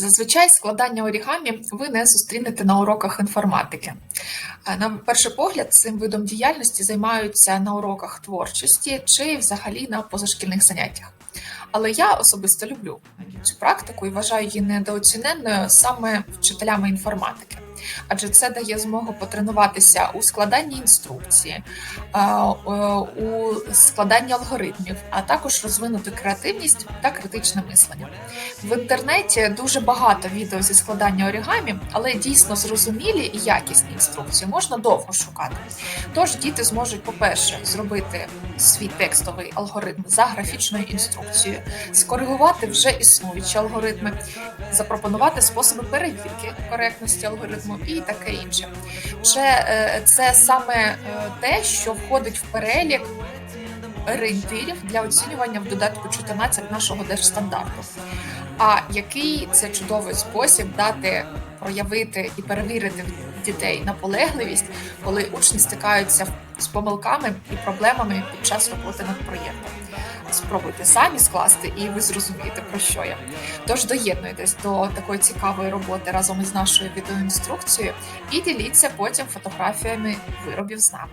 Зазвичай складання орігамі ви не зустрінете на уроках інформатики. Е, На перший погляд, цим видом діяльності займаються на уроках творчості чи взагалі на позашкільних заняттях. Але я особисто люблю цю практику і вважаю її недооціненною саме вчителями інформатики. Адже це дає змогу потренуватися у складанні інструкції, е, у складанні алгоритмів, а також розвинути креативність та критичне мислення. В інтернеті дуже багато відео зі складання орігамі, але дійсно зрозумілі і якісні інструкції можна довго шукати. Тож діти зможуть, по-перше, зробити свій текстовий алгоритм за графічною інструкцією, скоригувати вже існуючі алгоритми, запропонувати способи перевірки коректності алгоритму і таке інше. Це, е, це саме е, те, що входить в перелік орієнтирів для оцінювання в додатку 14 нашого держстандарту. А який це чудовий спосіб дати проявити і перевірити дітей наполегливість, коли учні стикаються з помилками і проблемами під час роботи над проєктом. Спробуйте самі скласти, і ви зрозумієте про що я. Тож доєднуйтесь до такої цікавої роботи разом із нашою відеоінструкцією і діліться потім фотографіями виробів з нами.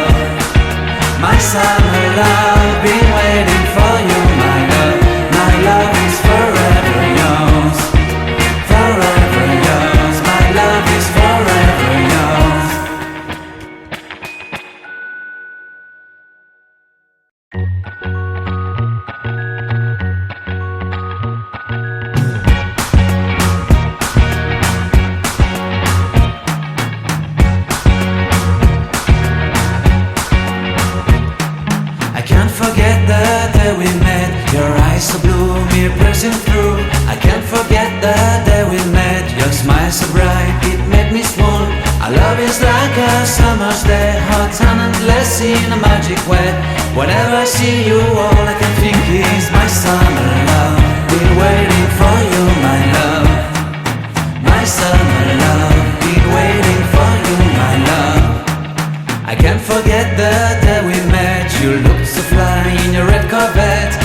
Like a summer's day, hot and endless in a magic way. Whenever I see you, all I can think is my summer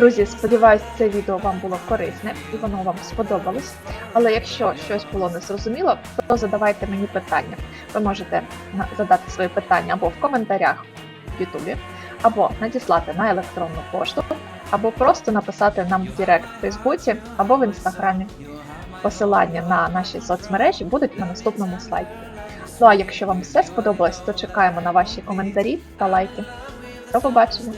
Друзі, сподіваюсь, це відео вам було корисне і воно вам сподобалось. Але якщо щось було незрозуміло, то задавайте мені питання. Ви можете задати свої питання або в коментарях в Ютубі, або надіслати на електронну пошту, або просто написати нам в Директ в Фейсбуці або в Інстаграмі. Посилання на наші соцмережі будуть на наступному слайді. Ну а якщо вам все сподобалось, то чекаємо на ваші коментарі та лайки. До побачення!